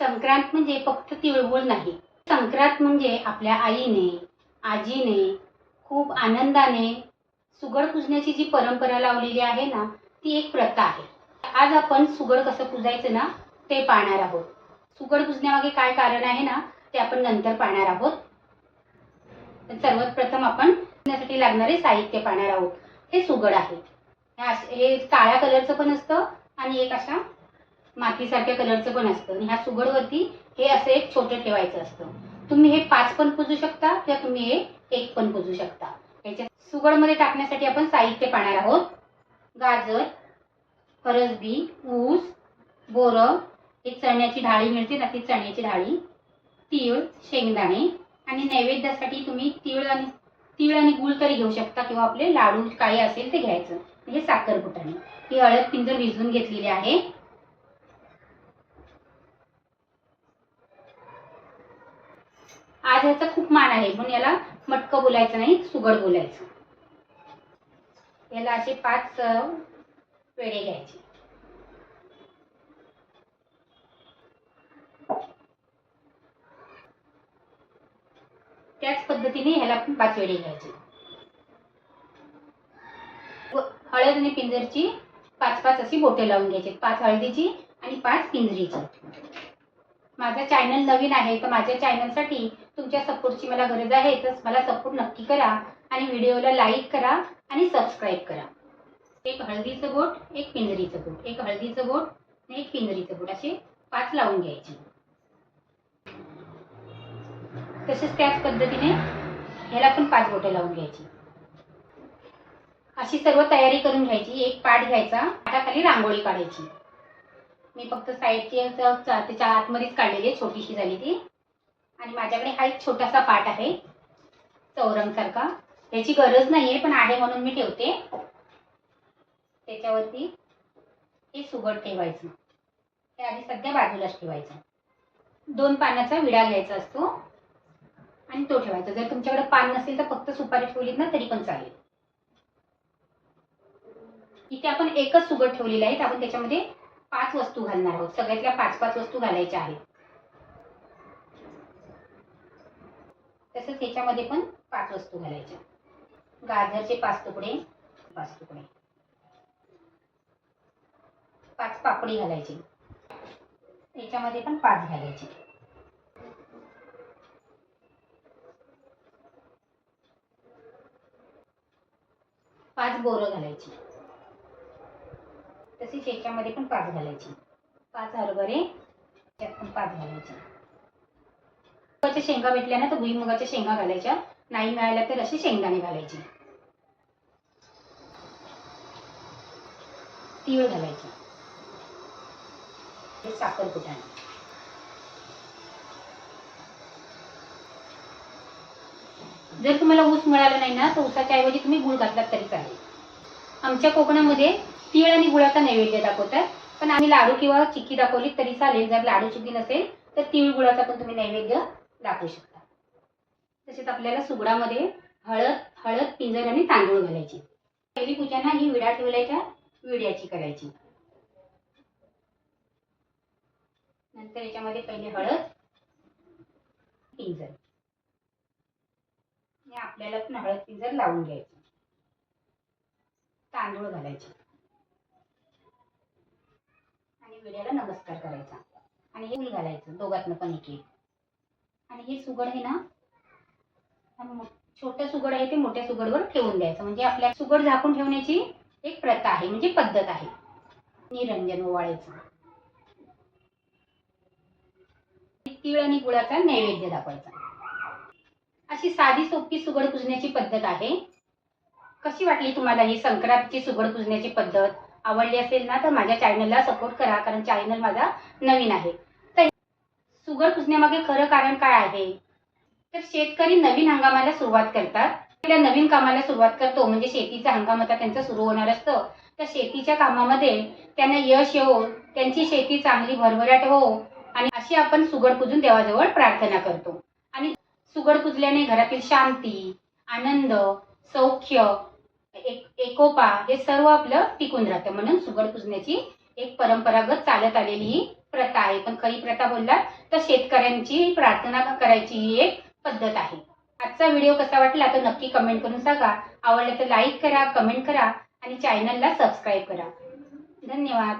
संक्रांत म्हणजे फक्त तिळगुळ नाही. संक्रांत म्हणजे आपल्या आईने आजीने खूप आनंदाने सुगड पुजण्याची जी परंपरा लावलेली आहे ना ती एक प्रथा आहे. आज आपण सुगड कसं पुजायचं ना ते पाहणार आहोत. सुगड पुजण्यामागे काय कारण आहे ना ते आपण नंतर पाहणार आहोत. सर्वात प्रथम आपण पुजण्यासाठी लागणारे साहित्य पाहणार आहोत. हे सुगड आहे. हे काळ्या कलरचं पण असतं आणि एक अशा मातीसारख्या कलरचं पण असतं. आणि ह्या सुगडवरती हे असं एक छोटं ठेवायचं असतं. तुम्ही हे पाच पण पुजू शकता किंवा तुम्ही हे एक पण पुजू शकता. याच्या सुगडमध्ये टाकण्यासाठी आपण साहित्य पाहणार आहोत. गाजर फरसबी ऊस बोरं एक चण्याची ढाळी मिळते ना ती चण्याची ढाळी तीळ शेंगदाणे. आणि नैवेद्यासाठी तुम्ही तीळ आणि तीळ आणि गुळ तरी घेऊ शकता किंवा आपले लाडू काही असेल ते घ्यायचं. म्हणजे साखरपुटाने ही हळद पिंजर भिजवून घेतलेली आहे. आज ह्याचा खूप मान आहे म्हणून याला मटकं बोलायचं नाही सुगड बोलायचं. याला असे पाच अ, पेढे घ्यायचे. त्याच पद्धतीने ह्याला पाच वेळे घ्यायचे. हळद आणि पिंजरची पाच पाच अशी बोटे लावून घ्यायची. पाच हळदीची आणि पाच पिंजरीची. माझा चॅनल नवीन आहे तर माझ्या चॅनलसाठी तुमच्या सपोर्टची मला गरज आहे तर मला सपोर्ट नक्की करा आणि व्हिडिओला लाईक करा आणि सबस्क्राईब करा. एक हळदीचं बोट एक पिंजरीचं बोट. एक हळदीचं बोट आणि एक पिंजरीचं बोट. असे पाच लावून घ्यायचे. तसेच त्याच पद्धतीने ह्याला पण पाच बोटं लावून घ्यायची. अशी सर्व तयारी करून घ्यायची. एक पाट घ्यायचा. पाटाखाली रांगोळी काढायची. मी फक्त साईडची त्याच्या आतमध्येच काढलेली आहे छोटीशी झाली ती. आणि माझ्याकडे हा एक छोटासा पाट आहे चौरंगसारखा त्याची गरज नाही आहे पण आहे म्हणून मी ठेवते. त्याच्यावरती हे सुगड ठेवायचं. हे आधी सध्या बाजूलाच ठेवायचं. दोन पानाचा विडा घ्यायचा असतो आणि तो ठेवायचा. जर तुमच्याकडे पान नसेल तर फक्त सुपारी ठेवलीत ना तरी पण चालेल. इथे आपण एकच सुगड ठेवलेला आहे आपण त्याच्यामध्ये पाच वस्तू घालणार आहोत. सगळ्यातल्या पाच पाच वस्तू घालायच्या आहेत. तसंच ह्याच्यामध्ये पण पाच वस्तू घालायच्या. गाजरचे पाच तुकडे पाच तुकडे. पाच पापडी घालायची. याच्यामध्ये पण पाच घालायचे. पाच बोरं घालायची. तसेच याच्यामध्ये पण पाच घालायची. पाच हरभरे त्यात पण पाच घालायचे. मुगाच्या शेंगा भेटल्या ना तर भुईमुगाच्या शेंगा घालायच्या. नाही मिळाल्या तर असे शेंगदाणे घालायचे. तीळ घालायचे. हे साखर कुटाणे जर तुम्हाला ऊस मिळाला नाही ना तर ऊसाच्या ऐवजी तुम्ही गुळ घातलात तरी चालेल. आमच्या कोकणामध्ये तीळ आणि गुळाचा नैवेद्य दाखवतात पण आम्ही लाडू किंवा चिक्की दाखवली तरी चालेल जर लाडू चिक्की नसेल तर तीळ गुळाचा पण तुम्ही नैवेद्य दाखवू शकता. तसेच आपल्याला सुगडामध्ये हळद हळद पिंजर आणि तांदूळ घालायचे. पहिली पूजा ना ही विडा ठेवल्याच्या विड्याची करायची. नंतर याच्यामध्ये पहिले हळद पिंजर. आपल्याला पण हळद पिंजर लावून घ्यायचं. तांदूळ घालायचे. सूर्याला नमस्कार करायचा. आणि हे फूल घालायचं दोघातनं पण एक एक. आणि हे सुगड हे ना छोटं सुगड आहे ते मोठ्या सुगडवर ठेवून द्यायचं. म्हणजे आपल्या सुगड झाकून ठेवण्याची एक प्रथा आहे म्हणजे पद्धत आहे. निरंजन ओवाळायचं. तीळ आणि गुळाचा नैवेद्य दाखवायचा. अशी साधी सोपी सुगड पुजण्याची पद्धत आहे. कशी वाटली तुम्हाला ही संक्रांतीची सुगड पुजण्याची पद्धत? आवडली असेल ना तर माझ्या चॅनलला सपोर्ट करा कारण चॅनल माझा नवीन आहे. तर सुगर पुजण्यामागे खरं कारण काय आहे? तर शेतकरी नवीन हंगामाला सुरुवात करतात. आपल्या नवीन कामाला सुरुवात करतो म्हणजे शेतीचा हंगाम आता त्यांचा सुरू होणार असतं. त्या शेतीच्या कामामध्ये त्यांना यश येवो त्यांची शेती चांगली भरभराट हो आणि अशी आपण सुगड पुजून देवाजवळ प्रार्थना करतो. आणि सुगड पुजल्याने घरातील शांती आनंद सौख्य एक एकोपा हे सर्व आपलं टिकून राहतं. म्हणून सुगड पुजण्याची एक परंपरागत चालत आलेली ही प्रथा आहे. पण खरी प्रथा बोललात तर शेतकऱ्यांची प्रार्थना करायची ही एक पद्धत आहे. आजचा व्हिडिओ कसा वाटला तर नक्की कमेंट करून सांगा. आवडलं तर लाईक करा कमेंट करा आणि चॅनलला सबस्क्राईब करा. धन्यवाद.